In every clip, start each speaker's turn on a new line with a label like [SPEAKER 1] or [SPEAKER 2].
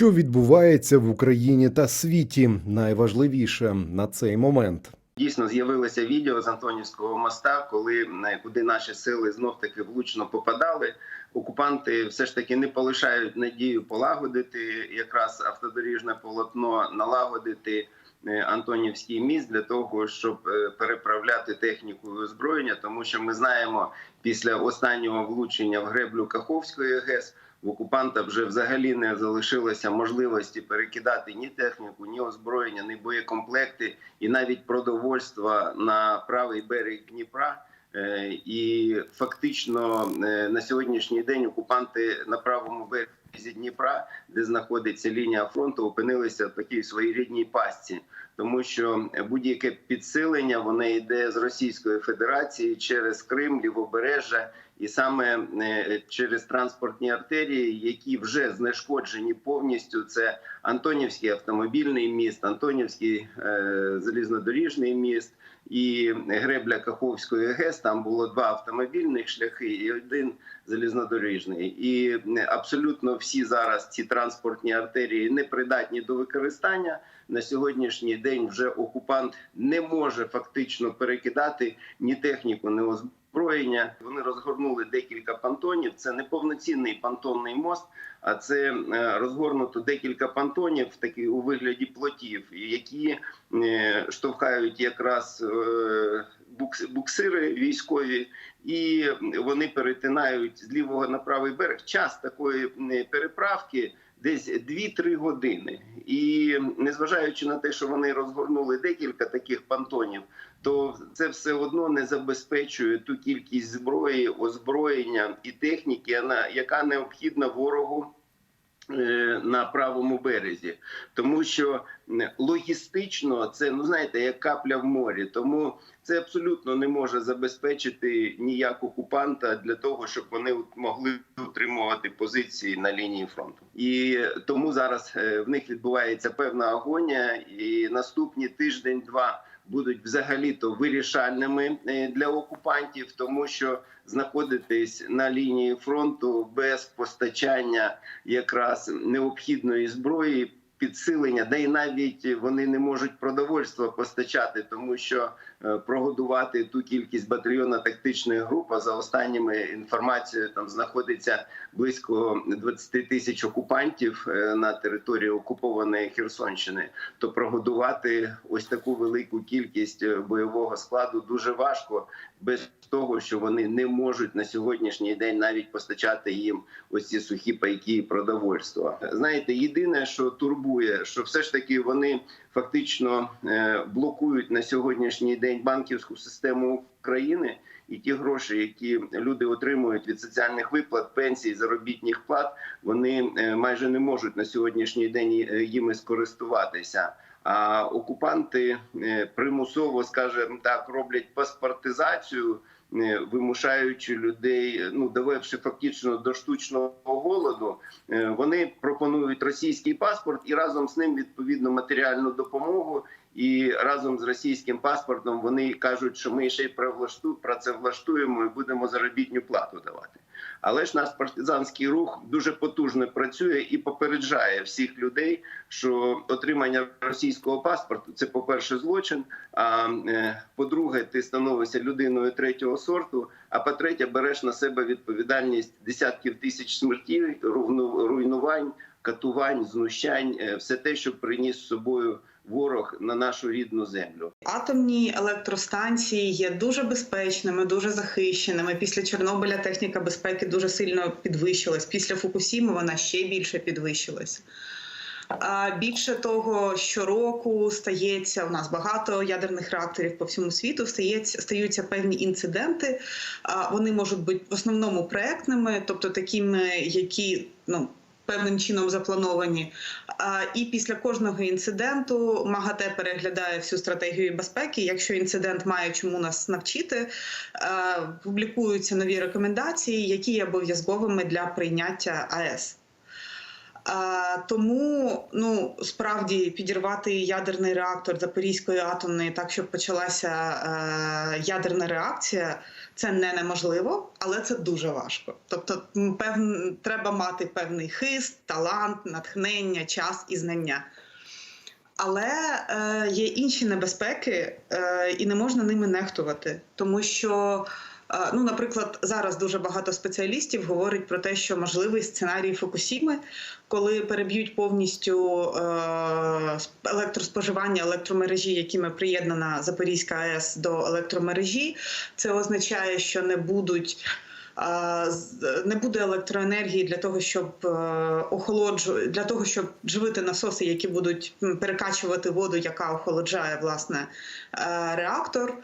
[SPEAKER 1] Що відбувається в Україні та світі? Найважливіше на цей момент.
[SPEAKER 2] Дійсно з'явилося відео з Антонівського моста, коли е, куди наші сили знов таки влучно попадали. Окупанти все ж таки не полишають надію полагодити якраз автодоріжне полотно, налагодити е, Антонівський міст для того, щоб е, переправляти техніку і озброєння, тому що ми знаємо після останнього влучення в греблю Каховської ГЕС. В окупанта вже взагалі не залишилося можливості перекидати ні техніку, ні озброєння, ні боєкомплекти, і навіть продовольства на правий берег Дніпра. Е, І фактично е, на сьогоднішній день окупанти на правому березі Дніпра, де знаходиться лінія фронту, опинилися в такій своєрідній пастці, тому що будь-яке підсилення воно йде з Російської Федерації через Крим, Лівобережжя. І саме е, через транспортні артерії, які вже знешкоджені повністю, це Антонівський автомобільний міст, Антонівський е, залізнодоріжний міст і гребля Каховської ГЕС. Там було два автомобільних шляхи і один залізнодоріжний. І абсолютно всі зараз ці транспортні артерії не придатні до використання. На сьогоднішній день вже окупант не може фактично перекидати ні техніку, ні озброєння озброєння. Вони розгорнули декілька понтонів. Це не повноцінний понтонний мост, а це е, розгорнуто декілька понтонів, такі у вигляді плотів, які е, штовхають якраз е, буксири військові, і вони перетинають з лівого на правий берег. Час такої переправки. Десь 2-3 години, і незважаючи на те, що вони розгорнули декілька таких пантонів, то це все одно не забезпечує ту кількість зброї, озброєння і техніки, яка необхідна ворогу. На правому березі, тому що логістично це ну знаєте, як капля в морі. Тому це абсолютно не може забезпечити ніяк окупанта для того, щоб вони могли утримувати позиції на лінії фронту. І тому зараз в них відбувається певна агонія, і наступні тиждень-два будуть взагалі-то вирішальними для окупантів, тому що знаходитись на лінії фронту без постачання якраз необхідної зброї. Підсилення, де й навіть вони не можуть продовольство постачати, тому що прогодувати ту кількість батальйонно тактичної групи за останніми інформацією там знаходиться близько 20 тисяч окупантів на території окупованої Херсонщини. То прогодувати ось таку велику кількість бойового складу дуже важко, без того, що вони не можуть на сьогоднішній день навіть постачати їм ось ці сухі пайки і продовольство. Знаєте, єдине, що турбує, що все ж таки вони фактично блокують на сьогоднішній день банківську систему України. І ті гроші, які люди отримують від соціальних виплат, пенсій, заробітних плат, вони майже не можуть на сьогоднішній день їми скористуватися. А окупанти примусово, скажімо так, роблять паспортизацію, вимушаючи людей, ну довевши фактично до штучного голоду, вони пропонують російський паспорт і разом з ним відповідну матеріальну допомогу. І разом з російським паспортом вони кажуть, що ми ще й працевлаштуємо і будемо заробітну плату давати. Але ж наш партизанський рух дуже потужно працює і попереджає всіх людей, що отримання російського паспорту це, по перше, злочин. А по-друге, ти становишся людиною третього сорту. А по-третє, береш на себе відповідальність десятків тисяч смертей, руйнувань, катувань, знущань, все те, що приніс з собою ворог на нашу рідну землю.
[SPEAKER 3] Атомні електростанції є дуже безпечними, дуже захищеними. Після Чорнобиля техніка безпеки дуже сильно підвищилась. Після Фукусіми вона ще більше підвищилась. А більше того, щороку стається у нас багато ядерних реакторів по всьому світу. Стається стаються певні інциденти. Вони можуть бути в основному проектними, тобто такими, які ну. Певним чином заплановані, і після кожного інциденту МАГАТЕ переглядає всю стратегію безпеки. Якщо інцидент має чому нас навчити, публікуються нові рекомендації, які є обов'язковими для прийняття АЕС. Тому ну справді підірвати ядерний реактор Запорізької атомної так, щоб почалася е, ядерна реакція, це не неможливо, але це дуже важко. Тобто, певн, треба мати певний хист, талант, натхнення, час і знання. Але е, є інші небезпеки, е, і не можна ними нехтувати, тому що. Ну, наприклад, зараз дуже багато спеціалістів говорить про те, що можливий сценарій Фукусіми, коли переб'ють повністю е, електроспоживання електромережі, якими приєднана Запорізька АЕС до електромережі, це означає, що не будуть. Не буде електроенергії для того, щоб е, охолоджу для того, щоб живити насоси, які будуть перекачувати воду, яка охолоджає власне е, реактор.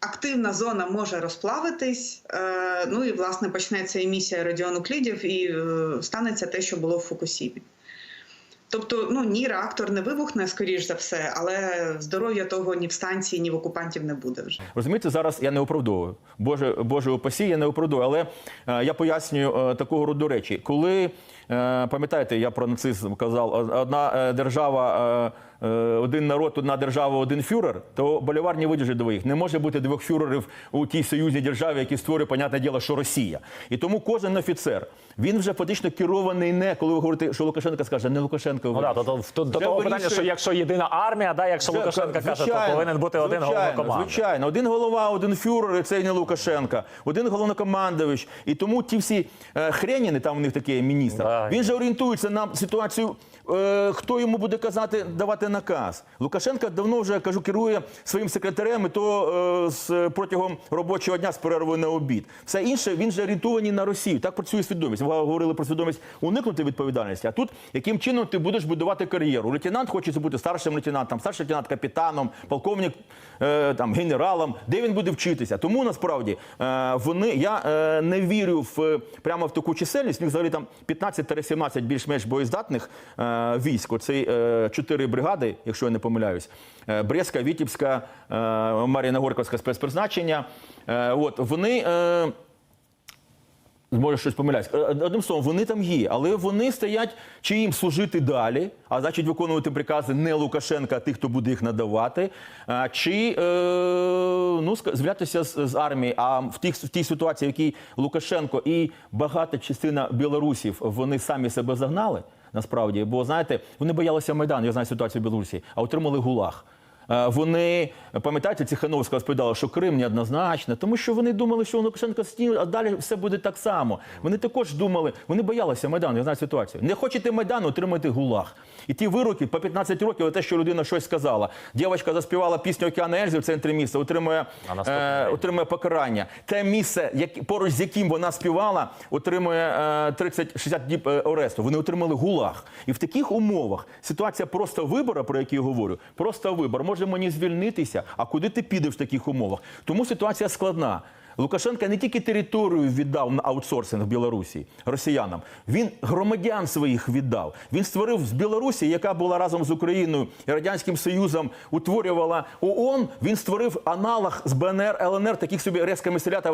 [SPEAKER 3] Активна зона може розплавитись, е, ну і власне почнеться емісія радіонуклідів, і е, станеться те, що було в Фукусімі. Тобто, ну ні, реактор не вибухне, скоріш за все, але здоров'я того ні в станції, ні в окупантів не буде вже.
[SPEAKER 4] Розумієте, зараз я не оправдовую. Боже, Боже упасі, я не оправдовую. Але е, я пояснюю е, такого роду речі. Коли е, пам'ятаєте, я про нацизм казав, одна е, держава. Е, один народ, одна держава, один фюрер, то болівар не видержить двоїх. Не може бути двох фюрерів у тій союзній державі, які створює, понятне діло, що Росія. І тому кожен офіцер він вже фактично керований не коли ви говорите, що Лукашенко скаже, не Лукашенко.
[SPEAKER 5] Ну, да, то, то, то, до
[SPEAKER 4] Вже
[SPEAKER 5] того питання, що якщо єдина армія, да, якщо Лукашенко каже, то повинен бути один
[SPEAKER 4] звичайно,
[SPEAKER 5] головнокомандувач.
[SPEAKER 4] Звичайно, один голова, один фюрер, і це не Лукашенка, один головнокомандович. І тому ті всі е, хреніни, там у них такий міністр,
[SPEAKER 5] Да.
[SPEAKER 4] він же орієнтується на ситуацію, е, хто йому буде казати, давати наказ. Лукашенко давно вже кажу, керує своїм секретарем, і то е, з протягом робочого дня з перервою на обід. Все інше він же орієнтований на Росію. Так працює свідомість. Ви говорили про свідомість уникнути відповідальності. А тут яким чином ти будеш будувати кар'єру? Лейтенант хоче бути старшим лейтенантом, старший лейтенант капітаном, полковник е, там генералом. Де він буде вчитися? Тому насправді вони я не вірю в прямо в таку чисельність. Них взагалі там 15-17 більш-менш боєздатних військ. Оці е, чотири бригади, якщо я не помиляюсь. Е, Брестська, Вітівська, е, Мар'їна Горковська спецпризначення. Е, от вони. Е, Може, щось помиляюсь. Е, Одним словом, вони там є, але вони стоять чи їм служити далі, а значить виконувати прикази не Лукашенка, а тих, хто буде їх надавати, чи е, ну, зв'язатися з, армією. А в, тих, в тій ситуації, в якій Лукашенко і багата частина білорусів вони самі себе загнали, насправді, бо знаєте, вони боялися Майдану, я знаю ситуацію в Білорусі, а отримали гулаг. Е, Вони пам'ятаєте, Ціхановська розповідала, що Крим неоднозначно, тому що вони думали, що Лукашенко стіл, а далі все буде так само. Вони також думали, вони боялися Майдану, я знаю ситуацію. Не хочете Майдану, отримайте гулаг. І ті вироки по 15 років, те, що людина щось сказала. Дівчинка заспівала пісню Океана Ельзи в центрі міста, отримує, е, отримує покарання. Те місце, як, поруч з яким вона співала, отримує е, 30-60 діб е, аресту. Вони отримали гулаг. І в таких умовах ситуація просто вибору, про який я говорю, просто вибор. Може мені звільнитися, а куди ти підеш в таких умовах? Тому ситуація складна. Лукашенко не тільки територію віддав на аутсорсинг Білорусі росіянам, він громадян своїх віддав. Він створив з Білорусі, яка була разом з Україною і Радянським Союзом, утворювала ООН. Він створив аналог з БНР, ЛНР, таких собі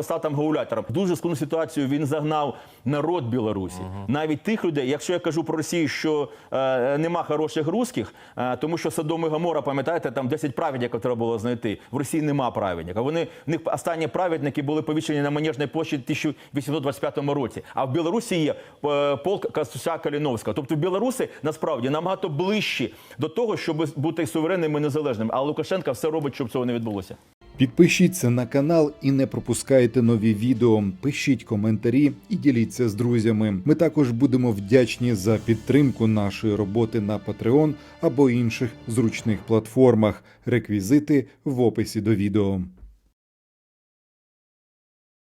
[SPEAKER 4] став там гаулятором. Дуже складну ситуацію він загнав народ Білорусі. Навіть тих людей, якщо я кажу про Росію, що е, нема хороших русських, е, тому що Содом і Гамора, пам'ятаєте, там 10 праведників треба було знайти. В Росії нема праведника. Вони в них останні праведники були повішені на Манежній площі в 1825 році. А в Білорусі є е, полк Костуся Каліновського. Тобто білоруси насправді набагато ближчі до того, щоб бути суверенними і незалежними. А Лукашенко все робить, щоб цього не відбулося.
[SPEAKER 1] Підпишіться на канал і не пропускайте нові відео. Пишіть коментарі і діліться з друзями. Ми також будемо вдячні за підтримку нашої роботи на Patreon або інших зручних платформах. Реквізити в описі до відео.